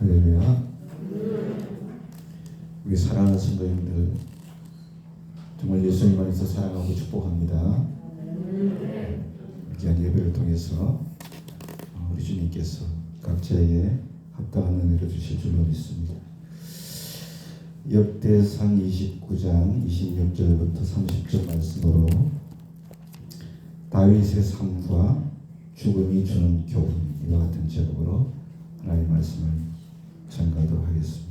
할렐루야. 우리 사랑하는 성도님들 정말 예수님 안에서 사랑하고 축복합니다. 귀한 예배를 통해서 어, 우리 주님께서 각자에게 합당한 은혜를 주실 줄로 믿습니다. 역대상 29장 26절부터 30절 말씀으로 다윗의 삶과 죽음이 주는 교훈 이와 같은 제목으로 하나님의 말씀을 전가하도록 하겠습니다.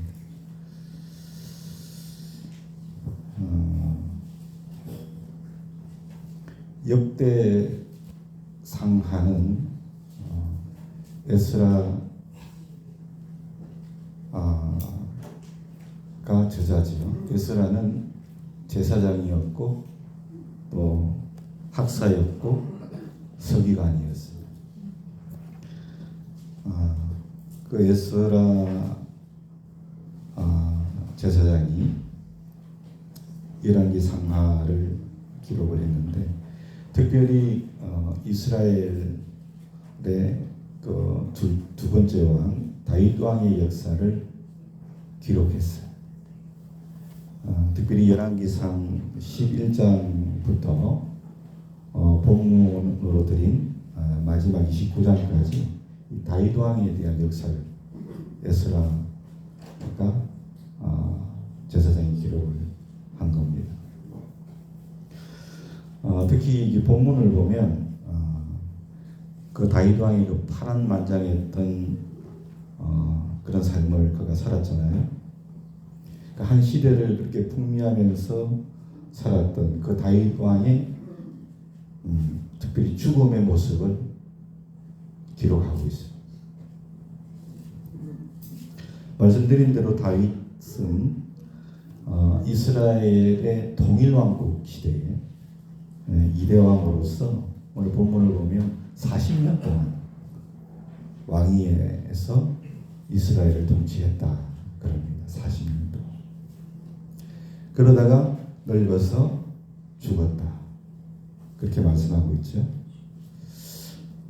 어, 역대 상하는 어, 에스라 아, 가 저자지요. 에스라는 제사장이었고 또 학사였고 서기관이었어요. 아, 그 에스라 아, 제사장이 열왕기 상하를 기록을 했는데 특별히 어, 이스라엘의 그두 두 번째 왕 다윗 왕의 역사를 기록했어요. 어, 특별히 열왕기상 11장부터 어, 본문으로 드린 어, 마지막 29장까지 다윗 왕에 대한 역사를 에스라가 어, 제사장이 기록을 한 겁니다. 어, 특히 이 본문을 보면 어, 그 다윗 왕이 그 파란 만장했던 어, 그런 삶을 그가 살았잖아요. 그한 시대를 그렇게 풍미하면서 살았던 그 다윗 왕의 음, 특별히 죽음의 모습을 기록하고 있어요. 말씀드린 대로 다윗은 어, 이스라엘의 통일왕국 시대에 예, 이대 왕으로서 오늘 본문을 보면 40년 동안 왕위에서 이스라엘을 통치했다 그럽니다. 40년 동안. 그러다가 늙어서 죽었다. 그렇게 말씀하고 있죠.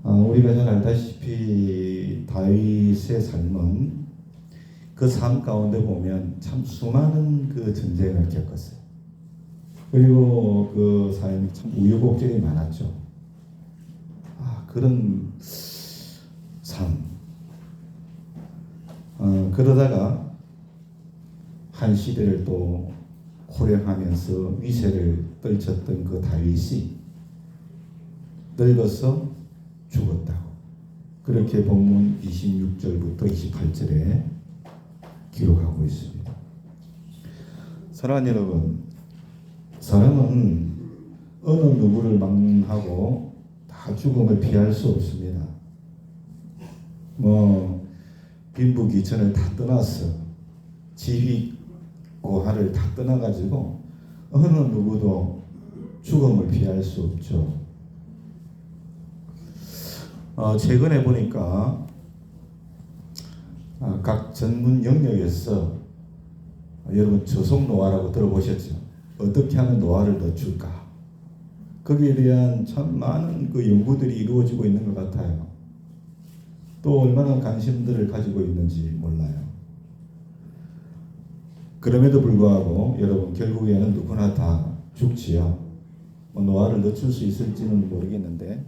아, 우리가 잘 알다시피 다윗의 삶은 그 삶 가운데 보면 참 수많은 그 전쟁을 겪었어요. 그리고 그 삶이 참 우여곡절이 많았죠. 아, 그런 삶. 어, 그러다가 한 시대를 또 호령하면서 위세를 떨쳤던 그 다윗이 늙어서 죽었다고. 그렇게 본문 26절부터 28절에 기록하고 있습니다. 사랑하는 여러분, 사람은 어느 누구를 막론하고 다 죽음을 피할 수 없습니다. 뭐 빈부귀천을 다 떠났어. 지위 고하를 다 떠나가지고 어느 누구도 죽음을 피할 수 없죠. 어, 최근에 보니까 아, 각 전문 영역에서 여러분 저속 노화라고 들어보셨죠? 어떻게 하면 노화를 늦출까? 거기에 대한 참 많은 그 연구들이 이루어지고 있는 것 같아요. 또 얼마나 관심들을 가지고 있는지 몰라요. 그럼에도 불구하고 여러분 결국에는 누구나 다 죽지요. 뭐 노화를 늦출 수 있을지는 모르겠는데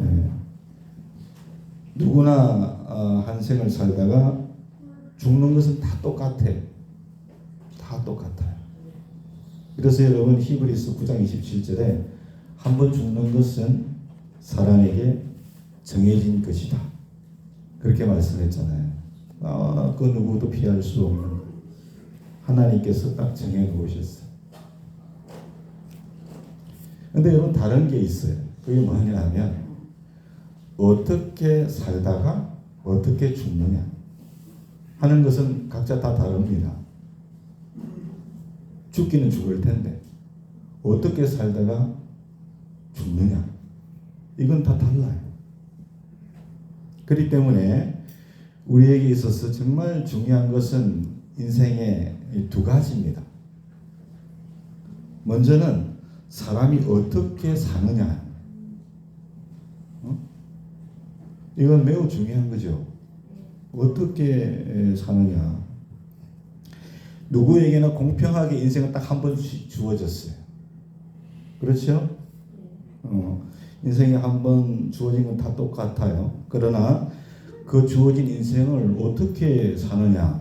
예. 누구나 어, 한 생을 살다가 죽는 것은 다 똑같아. 다 똑같아요. 그래서 여러분 히브리스 9장 27절에 한 번 죽는 것은 사람에게 정해진 것이다. 그렇게 말씀했잖아요. 아, 그 누구도 피할 수 없는 하나님께서 딱 정해 놓으셨어요. 근데 여러분 다른 게 있어요. 그게 뭐냐 하면 어떻게 살다가 어떻게 죽느냐 하는 것은 각자 다 다릅니다. 죽기는 죽을 텐데 어떻게 살다가 죽느냐 이건 다 달라요. 그렇기 때문에 우리에게 있어서 정말 중요한 것은 인생의 두 가지입니다. 먼저는 사람이 어떻게 사느냐. 어? 이건 매우 중요한 거죠. 어떻게 사느냐? 누구에게나 공평하게 인생은 딱 한 번씩 주어졌어요. 그렇죠? 어, 인생이 한 번 주어진 건 다 똑같아요. 그러나 그 주어진 인생을 어떻게 사느냐,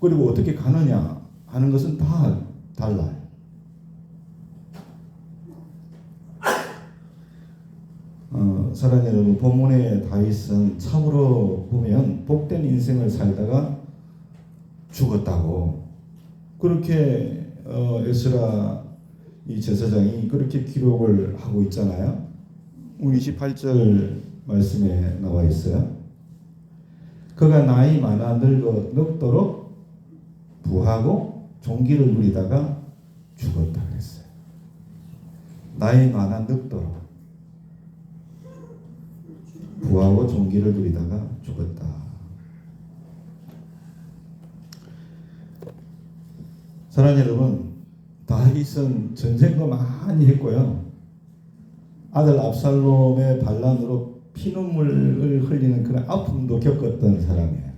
그리고 어떻게 가느냐 하는 것은 다 달라요. 어, 사랑하는 여러분, 본문의 다윗은 참으로 보면 복된 인생을 살다가 죽었다고 그렇게 어, 에스라 이 제사장이 그렇게 기록을 하고 있잖아요. 28절 말씀에 나와 있어요. 그가 나이 많아 늙어 늙도록 부하고 종기를 누리다가 죽었다 그랬어요. 나이 많아 늙도록 부하고 종기를 누리다가 죽었다. 사랑하는 여러분, 다윗은 전쟁도 많이 했고요. 아들 압살롬의 반란으로 피눈물을 흘리는 그런 아픔도 겪었던 사람이에요.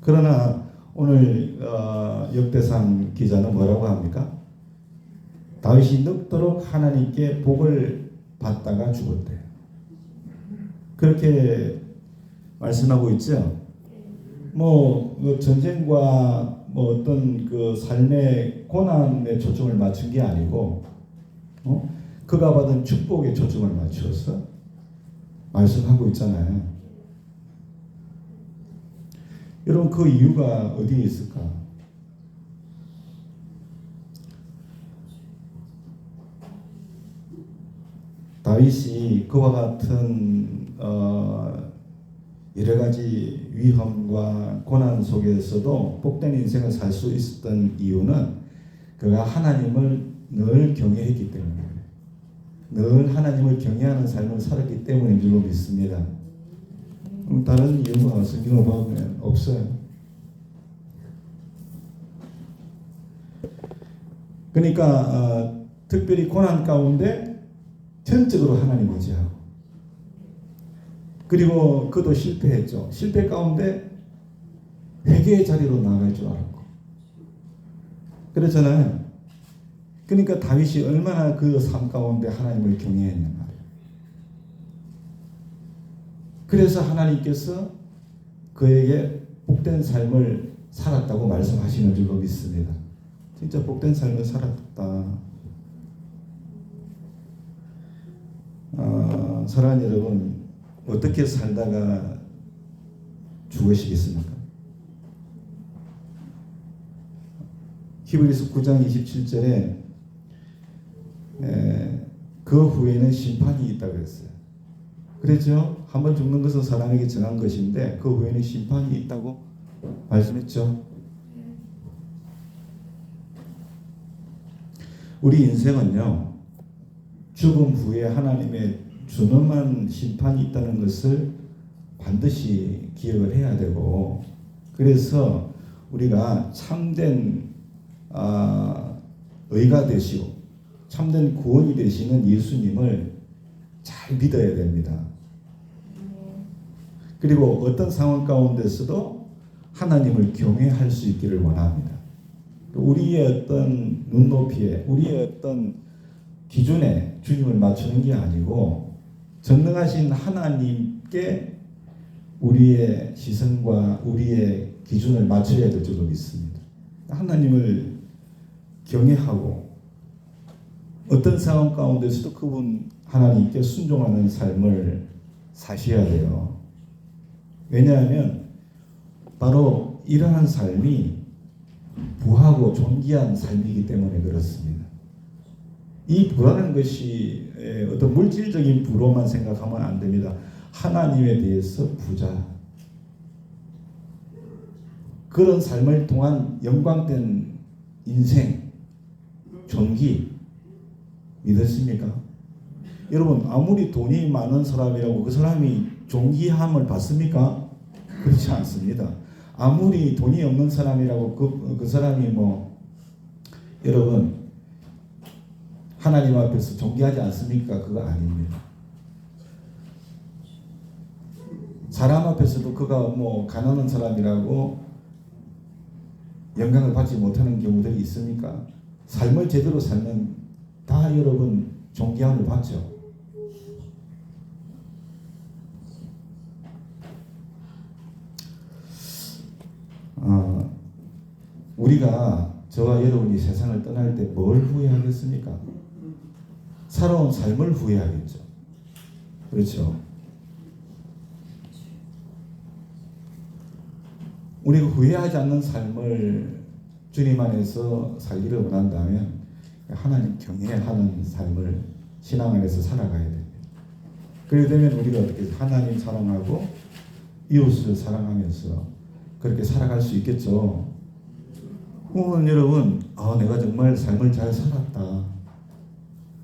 그러나 오늘 어, 역대상 기자는 뭐라고 합니까? 다윗이 늙도록 하나님께 복을 받다가 죽었대요. 그렇게 말씀하고 있죠. 뭐 전쟁과 뭐 어떤 그 삶의 고난에 초점을 맞춘 게 아니고 어? 그가 받은 축복에 초점을 맞추어서 말씀하고 있잖아요. 여러분 그 이유가 어디에 있을까? 다윗이 그와 같은 어, 여러 가지 위험과 고난 속에서도 복된 인생을 살 수 있었던 이유는 그가 하나님을 늘 경외했기 때문에 늘 하나님을 경외하는 삶을 살았기 때문인 줄로 믿습니다. 다른 이유가 성경을 보면 없어요. 그러니까 어, 특별히 고난 가운데 전적으로 하나님 의지하고 그리고 그도 실패했죠. 실패 가운데 회개의 자리로 나갈 줄 알았고 그렇잖아요. 그러니까 다윗이 얼마나 그 삶 가운데 하나님을 말이에요. 그래서 하나님께서 그에게 복된 삶을 살았다고 말씀하시는 줄로 믿습니다. 진짜 복된 삶을 살았다. 아, 사랑하는 여러분, 어떻게 살다가 죽으시겠습니까? 히브리서 9장 27절에 그 후에는 심판이 있다 그랬어요. 그랬죠? 한번 죽는 것은 사람에게 정한 것인데 그 후에는 심판이 있다고 말씀했죠. 우리 인생은요 죽음 후에 하나님의 준엄한 심판이 있다는 것을 반드시 기억을 해야 되고 그래서 우리가 참된 아, 의가 되시고 참된 구원이 되시는 예수님을 잘 믿어야 됩니다. 그리고 어떤 상황 가운데서도 하나님을 경외할 수 있기를 원합니다. 우리의 어떤 눈높이에, 우리의 어떤 기준에 주님을 맞추는 게 아니고 전능하신 하나님께 우리의 시선과 우리의 기준을 맞춰야 될 줄로 믿습니다. 하나님을 경외하고 어떤 상황 가운데서도 그분 하나님께 순종하는 삶을 사셔야 돼요. 왜냐하면 바로 이러한 삶이 부하고 존귀한 삶이기 때문에 그렇습니다. 이 부라는 것이 어떤 물질적인 부로만 생각하면 안 됩니다. 하나님에 대해서 부자. 그런 삶을 통한 영광된 인생, 존귀 믿으십니까? 여러분 아무리 돈이 많은 사람이라고 그 사람이 존귀함을 받습니까? 그렇지 않습니다. 아무리 돈이 없는 사람이라고 그, 그 사람이 뭐 여러분 하나님 앞에서 존귀하지 않습니까? 그거 아닙니다. 사람 앞에서도 그가 뭐 가난한 사람이라고 영광을 받지 못하는 경우들이 있습니까? 삶을 제대로 살면 다 여러분 존귀함을 받죠. 어, 우리가 저와 여러분이 세상을 떠날 때 뭘 후회하겠습니까? 살아온 삶을 후회하겠죠. 그렇죠. 우리가 후회하지 않는 삶을 주님 안에서 살기를 원한다면 하나님 경외하는 삶을 신앙 안에서 살아가야 됩니다. 그렇게 되면 우리가 어떻게 하나님 사랑하고 이웃을 사랑하면서 그렇게 살아갈 수 있겠죠. 그러면 여러분, 아, 내가 정말 삶을 잘 살았다.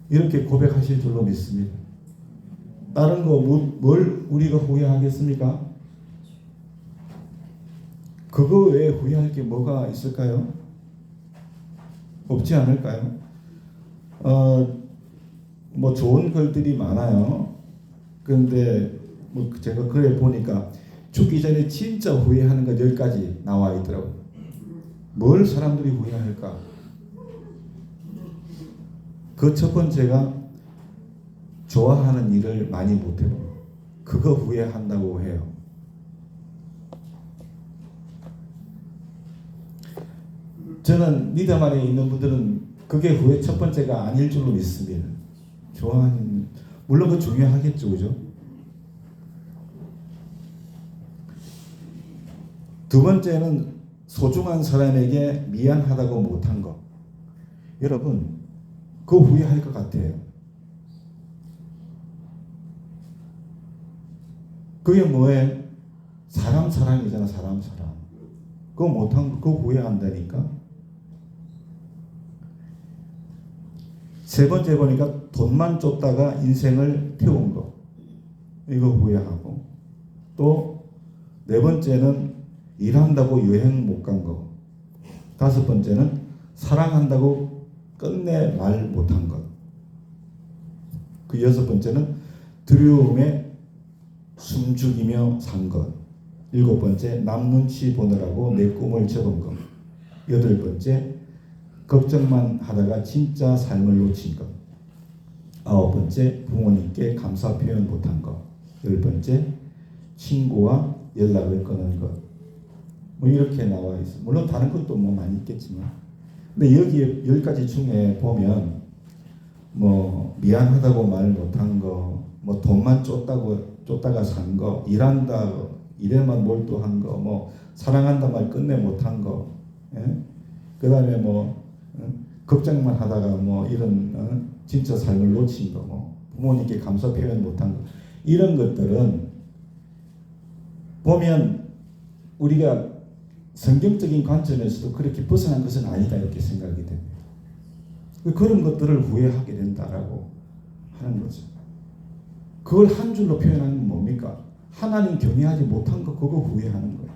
이렇게 고백하실 줄로 믿습니다. 다른 거 뭘 우리가 후회하겠습니까? 그거 외에 후회할 게 뭐가 있을까요? 없지 않을까요? 어, 뭐 좋은 글들이 많아요. 그런데 뭐 제가 글에 보니까 죽기 전에 진짜 후회하는 것 여기까지 나와 있더라고요. 뭘 사람들이 후회할까? 그 첫 번째가 좋아하는 일을 많이 못해요. 그거 후회한다고 해요. 저는 믿음 안에 있는 분들은 그게 후회 첫 번째가 아닐 줄로 믿습니다. 좋아하는 물론 그 중요하겠죠, 그죠? 두 번째는 소중한 사람에게 미안하다고 못한 것. 여러분, 그 후회할 것 같아요. 그게 뭐예요? 사람 사랑이잖아, 사람 사랑. 그거 못한 거, 그거 후회한다니까? 세 번째 보니까 돈만 쫓다가 인생을 태운 거. 이거 후회하고. 또 네 번째는 일한다고 여행 못 간 거. 다섯 번째는 사랑한다고 끝내 말 못한 것. 그 여섯 번째는 두려움에 숨죽이며 산 것. 일곱 번째 남 눈치 보느라고 내 꿈을 접은 것. 여덟 번째 걱정만 하다가 진짜 삶을 놓친 것. 아홉 번째 부모님께 감사 표현 못한 것. 열 번째 친구와 연락을 끊은 것. 뭐 이렇게 나와 있어. 물론 다른 것도 뭐 많이 있겠지만. 근데 여기에 열 가지 중에 보면 뭐 미안하다고 말 못한 거, 뭐 돈만 쫓다고 쫓다가 산 거, 일한다 일에만 몰두한 거, 뭐 사랑한다 말 끝내 못한 거, 예? 그다음에 뭐 어? 걱정만 하다가 뭐 이런 어? 진짜 삶을 놓친 거, 뭐 부모님께 감사 표현 못한 거, 이런 것들은 보면 우리가 성경적인 관점에서도 그렇게 벗어난 것은 아니다 이렇게 생각이 됩니다. 그런 것들을 후회하게 된다라고 하는 거죠. 그걸 한 줄로 표현하는 건 뭡니까? 하나님 경외하지 못한 거 그거 후회하는 거예요.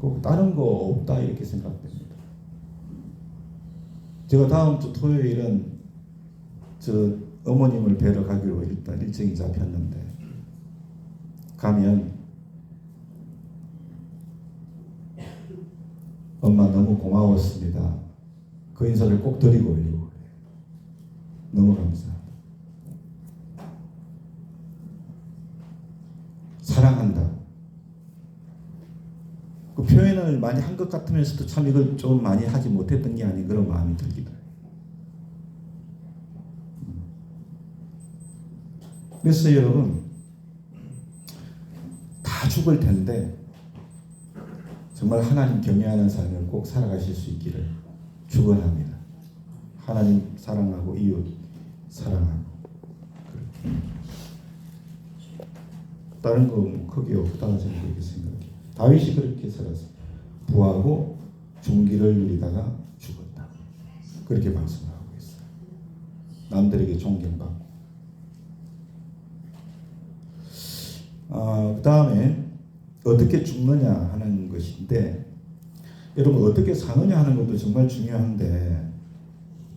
그 다른 거 없다 이렇게 생각됩니다. 제가 다음 주 토요일은 저 어머님을 뵈러 가기로 일단 일정이 잡혔는데 가면 엄마 너무 고마웠습니다. 그 인사를 꼭 드리고 그래요. 너무 감사합니다. 사랑한다. 그 표현을 많이 한 것 같으면서도 참 이걸 좀 많이 하지 못했던 게 아닌 그런 마음이 들기도 해요. 그래서 여러분 다 죽을 텐데 정말 하나님 경외하는 삶을 꼭 살아가실 수 있기를 축원합니다. 하나님 사랑하고 이웃 사랑하고 그렇게. 다른 거 크게 없다 저는 그렇게 생각해요. 다윗이 그렇게 살았어요. 부하고 종기를 누리다가 죽었다. 그렇게 말씀하고 있어요. 남들에게 존경받고. 아, 그 다음에 어떻게 죽느냐 하는 것인데 여러분 어떻게 사느냐 하는 것도 정말 중요한데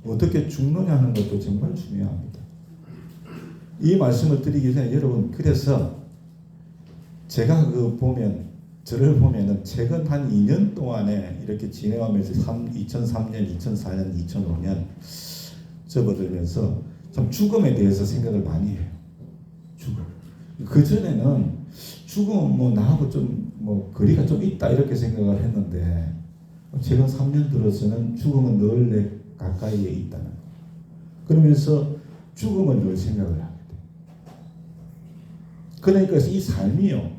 어떻게 죽느냐 하는 것도 정말 중요합니다. 이 말씀을 드리기 전에 여러분 그래서 제가 그 보면 저를 보면은 최근 한 2년 동안에 이렇게 진행하면서 3, 2003년, 2004년, 2005년 접어들면서 참 죽음에 대해서 생각을 많이 해요. 죽음. 그 전에는 죽음 뭐 나하고 좀 뭐 거리가 좀 있다 이렇게 생각을 했는데 최근 3년 들어서는 죽음은 늘 내 가까이에 있다는 거. 그러면서 죽음을 늘 생각을 하게 돼. 그러니까 이 삶이요.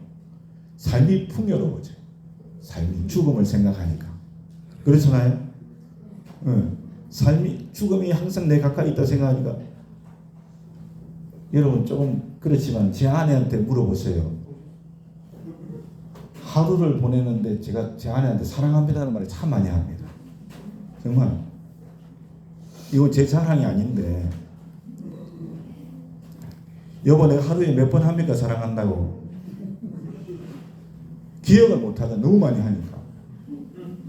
삶이 풍요로워져. 삶이 죽음을 생각하니까. 그렇잖아요. 응. 삶이 죽음이 항상 내 가까이 있다 생각하니까 여러분 조금 그렇지만 제 아내한테 물어보세요. 하루를 보내는데 제가 제 아내한테 사랑합니다는 말을 참 많이 합니다. 정말. 이거 제 자랑이 아닌데. 여보 내가 하루에 몇 번 합니까? 사랑한다고. 기억을 못하다. 너무 많이 하니까.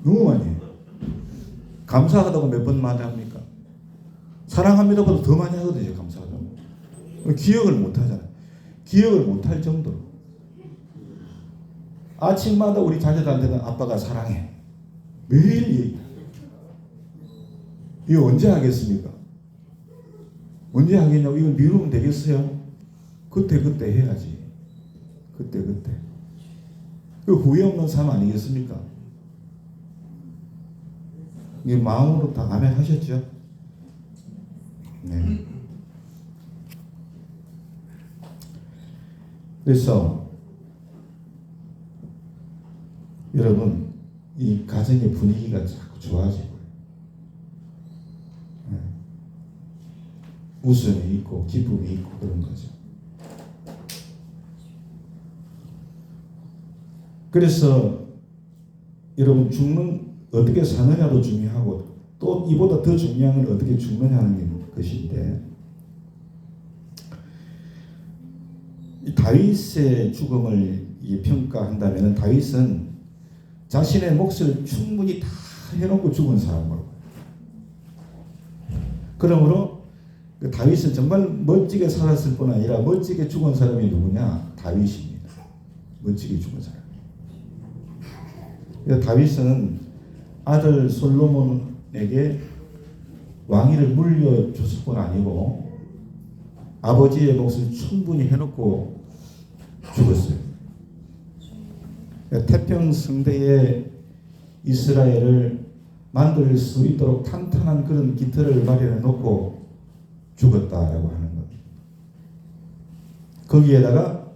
너무 많이 해요. 감사하다고 몇 번만 합니까? 사랑합니다보다 더 많이 하거든요 감사하다고. 기억을 못하잖아요. 기억을 못할 정도로 아침마다 우리 자녀들한테는 아빠가 사랑해 매일 얘기 이거 언제 하겠습니까? 언제 하겠냐고 이걸 미루면 되겠어요? 그때 그때 해야지 그때 그때 그 후회 없는 삶 아니겠습니까? 이 마음으로 다 아멘 하셨죠? 네. 그래서 여러분 이 가정의 분위기가 자꾸 좋아지고 네. 웃음이 있고 기쁨이 있고 그런 거죠. 그래서 여러분 죽는 어떻게 사느냐도 중요하고 또 이보다 더 중요한 건 어떻게 죽느냐는 것인데 이 다윗의 죽음을 이 평가한다면 다윗은 자신의 몫을 충분히 다 해놓고 죽은 사람으로. 그러므로 그 다윗은 정말 멋지게 살았을 뿐 아니라 멋지게 죽은 사람이 누구냐? 다윗입니다. 멋지게 죽은 사람. 그래서 다윗은 아들 솔로몬에게 왕위를 물려줬을 뿐 아니고 아버지의 몫을 충분히 해놓고 죽었어요. 태평 성대의 이스라엘을 만들 수 있도록 탄탄한 그런 기틀을 마련해 놓고 죽었다라고 하는 것. 거기에다가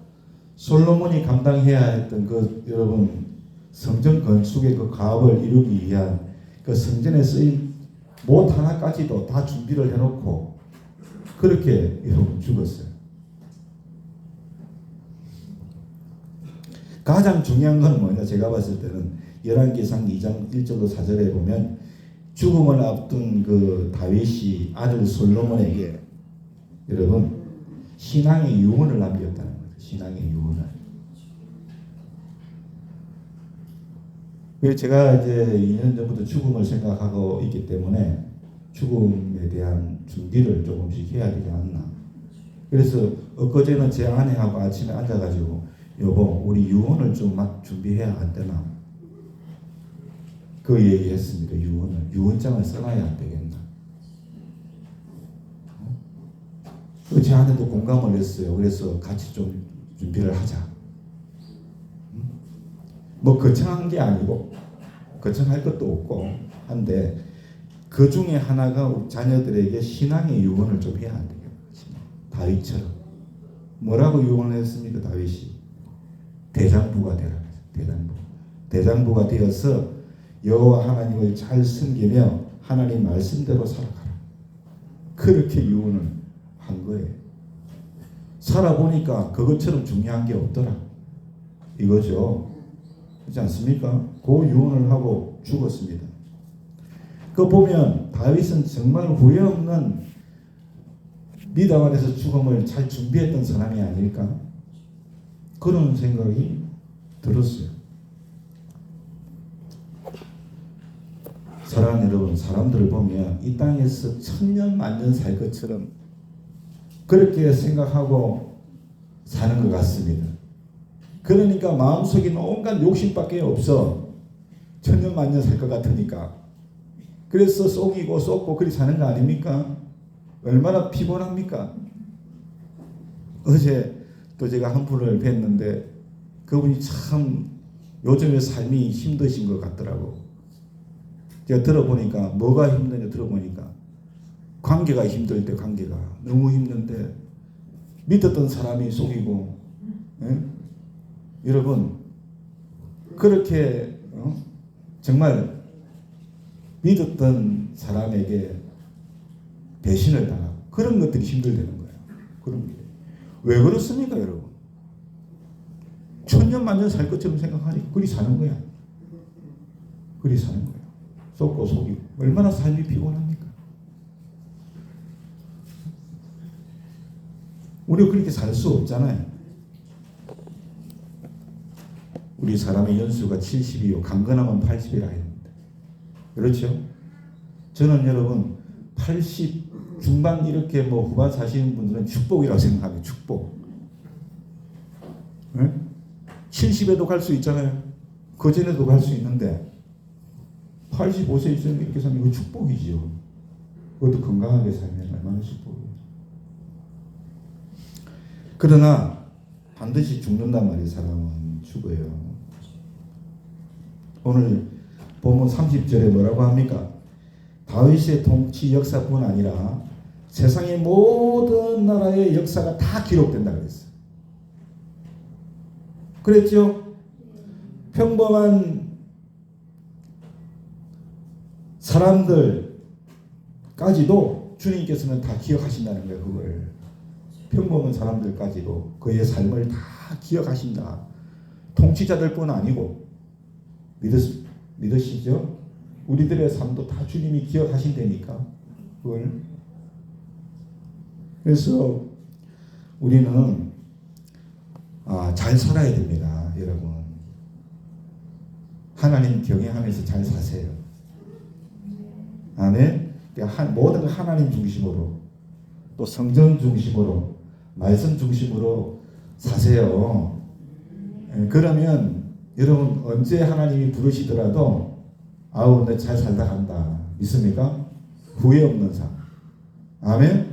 솔로몬이 감당해야 했던 그 여러분 성전 건축의 그 가업을 이루기 위한 그 성전에 쓰인 못 하나까지도 다 준비를 해놓고 그렇게 여러분 죽었어요. 가장 중요한 건 뭐냐 제가 봤을 때는 열왕기상 2장 1절로 4절에 보면 죽음을 앞둔 그 다윗이 아들 솔로몬에게 여러분 신앙의 유언을 남겼다는 거죠. 신앙의 유언을. 그래서 제가 이제 2년 전부터 죽음을 생각하고 있기 때문에 죽음에 대한 준비를 조금씩 해야 되지 않나. 그래서 엊그제는 제 아내하고 아침에 앉아가지고 여보 우리 유언을 좀 막 준비해야 안 되나. 그 얘기했습니다. 유언을 유언장을 써놔야 안 되겠나. 어? 제 아내도 공감을 했어요. 그래서 같이 좀 준비를 하자. 뭐 거창한 게 아니고 거창할 것도 없고 한데 그 중에 하나가 자녀들에게 신앙의 유언을 좀 해야 안 되겠지. 다윗처럼 뭐라고 유언을 했습니까? 다윗이 대장부가 되라. 대장부. 대장부가 되어서 여호와 하나님을 잘 섬기며 하나님 말씀대로 살아가라. 그렇게 유언을 한 거예요. 살아보니까 그것처럼 중요한 게 없더라. 이거죠. 그렇지 않습니까? 그 유언을 하고 죽었습니다. 그 보면 다윗은 정말 후회 없는 미담 안에서 죽음을 잘 준비했던 사람이 아닐까 그런 생각이 들었어요. 사랑하는 여러분, 사람들을 보면 이 땅에서 천년 만년 살 것처럼 그렇게 생각하고 사는 것 같습니다. 그러니까 마음속에 온갖 욕심밖에 없어. 천년 만년 살 것 같으니까. 그래서 속이고 쏟고 그리 사는 거 아닙니까? 얼마나 피곤합니까? 어제 또 제가 한 분을 뵀는데 그분이 참 요즘에 삶이 힘드신 것 같더라고. 제가 들어보니까 뭐가 힘드냐 들어보니까 관계가 힘들 때 관계가 너무 힘든데 믿었던 사람이 속이고 예? 여러분 그렇게 어? 정말 믿었던 사람에게 배신을 당하고 그런 것들이 힘들다는 거예요. 그런 게. 왜 그렇습니까, 여러분? 천년 만년 살 것처럼 생각하니까 그리 사는 거야. 그리 사는 거야. 속고 속이고 얼마나 삶이 피곤합니까? 우리가 그렇게 살 수 없잖아요. 우리 사람의 연수가 70이요. 강건하면 80이라 했는데. 그렇죠? 저는 여러분 80 중반 이렇게 뭐 후반 사시는 분들은 축복이라고 생각합니다. 축복. 네? 70에도 갈 수 있잖아요. 그 전에도 갈 수 있는데 85세 이상 이렇게 살면 이거 축복이죠. 그것도 건강하게 살면 얼마나 축복이에요. 그러나 반드시 죽는단 말이에요. 사람은 죽어요. 오늘 본문 30절에 뭐라고 합니까? 다윗의 통치 역사뿐 아니라 세상의 모든 나라의 역사가 다 기록된다 그랬어요. 그랬죠? 평범한 사람들까지도 주님께서는 다 기억하신다는 거예요. 그걸 평범한 사람들까지도 그의 삶을 다 기억하신다. 통치자들 뿐 아니고 믿으시, 믿으시죠? 우리들의 삶도 다 주님이 기억하신다니까 그걸 그래서 우리는 아, 잘 살아야 됩니다, 여러분. 하나님 경외하면서 잘 사세요. 아멘. 그러니까 한- 모든 걸 하나님 중심으로 또 성전 중심으로 말씀 중심으로 사세요. 예, 그러면 여러분 언제 하나님이 부르시더라도 아우 내 잘 살다 간다 믿습니까? 후회 없는 삶. 아멘.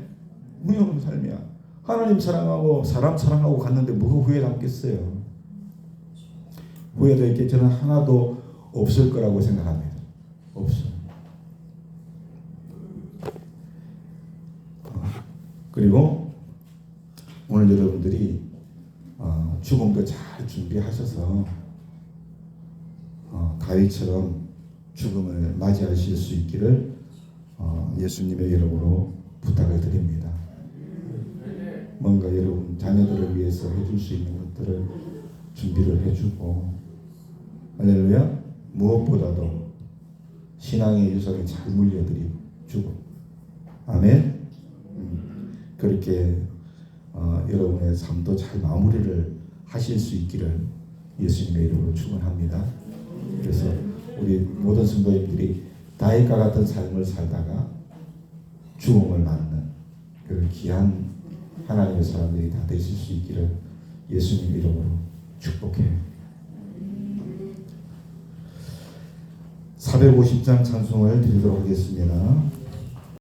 없는 삶이야. 하나님 사랑하고 사람 사랑하고 갔는데 뭐가 후회 남겠어요? 후회될 게 저는 하나도 없을 거라고 생각합니다. 없어. 어, 그리고 오늘 여러분들이 어, 죽음도 잘 준비하셔서 어, 다윗처럼 죽음을 맞이하실 수 있기를 어, 예수님의 이름으로 부탁을 드립니다. 뭔가 여러분 자녀들을 위해서 해줄 수 있는 것들을 준비를 해주고. 할렐루야. 무엇보다도 신앙의 유산을 잘 물려드리고. 아멘. 음, 그렇게 어, 여러분의 삶도 잘 마무리를 하실 수 있기를 예수님의 이름으로 축원합니다. 그래서 우리 모든 성도님들이 다윗과 같은 삶을 살다가 죽음을 맞는 그 귀한 하나님의 사람들이 다 되실 수 있기를 예수님 이름으로 축복해요. 450장 찬송을 드리도록 하겠습니다.